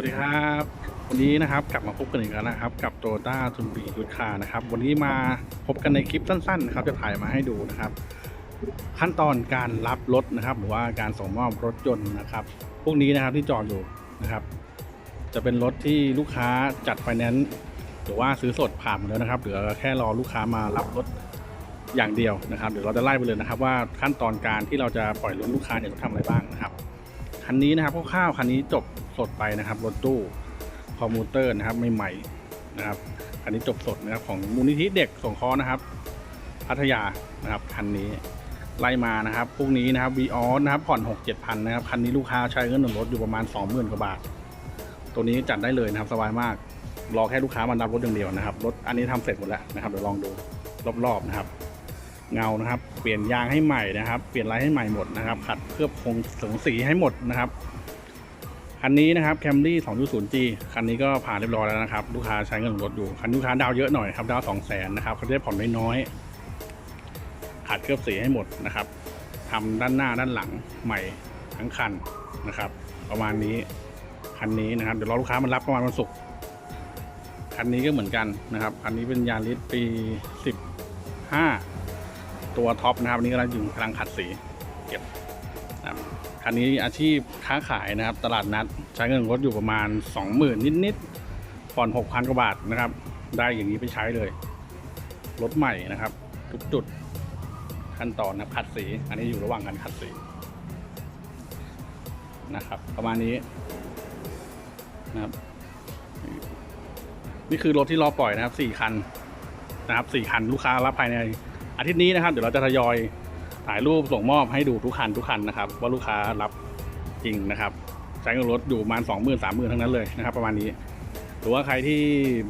วัสดีครับ วันนี้นะครับกลับมาพบกันอีกแล้วนะครับกับโตต้าทุนบียุทธคานะครับวันนี้มาพบกันในคลิปสั้นๆนะครับจะถ่ายมาให้ดูนะครับ ขั้นตอนการรับรถนะครับ หรือว่าการส่งมอบรถยนต์นะครับ พวกนี้นะครับที่จอดอยู่นะครับ จะเป็นรถที่ลูกค้าจัดไฟแนนซ์หรือว่าซื้อสดผ่านมดแล้วนะครับเหลือแค่รอลูกค้ามารับรถอย่างเดียวนะครับเดี๋ยวเราจะไล่ไปเลยนะครับ ว่าขั้นตอนการที่เราจะปล่อยรถลูกค้าเนี่ยต้องทำอะไรบ้างนะครับคันนี้นะครับคร่าวๆคันนี้จบ สดไปนะครับ รถตู้คอมมูเตอร์นะครับใหม่ๆนะครับคันนี้จบสดนะครับของมูลนิธิเด็กสงเคราะห์นะครับพัทยานะครับคันนี้ไล่มานะครับพวกนี้นะครับวีออสนะครับผ่อนหกเจ็ดพันนะครับคันนี้ลูกค้าใช้เงินหนึ่งรถอยู่ประมาณสองหมื่นกว่าบาท ตัวนี้จัดได้เลยนะครับสบายมากรอแค่ลูกค้ามารับรถอย่างเดียวนะครับรถอันนี้ทำเสร็จหมดแล้วนะครับเดี๋ยวลองดูรอบๆนะครับ เงานะครับ เปลี่ยนยางให้ใหม่นะครับ เปลี่ยนลายให้ใหม่หมดนะครับขัดเคลือบคงสงสีให้หมดนะครับ คันนี้นะครับ Camry 2.0G คันนี้ก็ผ่านเรียบร้อยแล้วนะครับ ลูกค้าใช้เงินรถอยู่ คันลูกค้าดาวเยอะหน่อยครับ ดาว2 0 0 0 0นะครับเขาได้ผ่อนน้อยๆขัดเคลือบสีให้หมดนะครับทำด้านหน้าด้านหลังใหม่ทั้งคันนะครับ ประมาณนี้คันนี้นะครับ เดี๋ยวรอลูกค้ามารับประมาณวันศุกร์คันนี้ก็เหมือนกันนะครับคันนี้เป็นยาริสปี 15 ตัวท็อปนะครับอันนี้กำลังอยู่กำลังขัดสีเก็บ นะครันนี้อาชีพค้าขายนะครับ ตลาดนัดใช้เงินรถอยู่ประมาณ 20,000 นิดๆผ่อน6,000 กว่าบาทนะครับ ได้อย่างนี้ไปใช้เลย รถใหม่นะครับ ทุกจุดขั้นตอนนะขัดสี อันนี้อยู่ระหว่างการขัดสีนะครับ ประมาณนี้นะครับ นี่คือรถที่รอปล่อยนะครับสี่คันนะครับสี่คันลูกค้ารับภายในอาทิตย์นี้นะครับ เดี๋ยวเราจะทยอย ถ่ายรูปส่งมอบให้ดูทุกคันทุกคันนะครับ ว่าลูกค้ารับจริงนะครับใช้เงินรถอยู่ประมาณสองหมื่นสามหมื่นทั้งนั้นเลยนะครับ ประมาณนี้ หรือว่าใครที่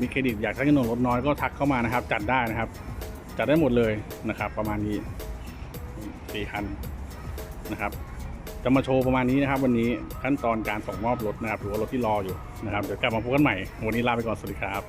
มีเครดิตอยากใช้เงินรถน้อยก็ทักเข้ามานะครับ จัดได้นะครับ จัดได้หมดเลยนะครับ ประมาณนี้สี่คันนะครับจะมาโชว์ประมาณนี้นะครับ วันนี้ขั้นตอนการส่งมอบรถนะครับหรือว่ารถที่รออยู่นะครับเดี๋ยวกลับมาพบกันใหม่ วันนี้ลาไปก่อนสวัสดีครับ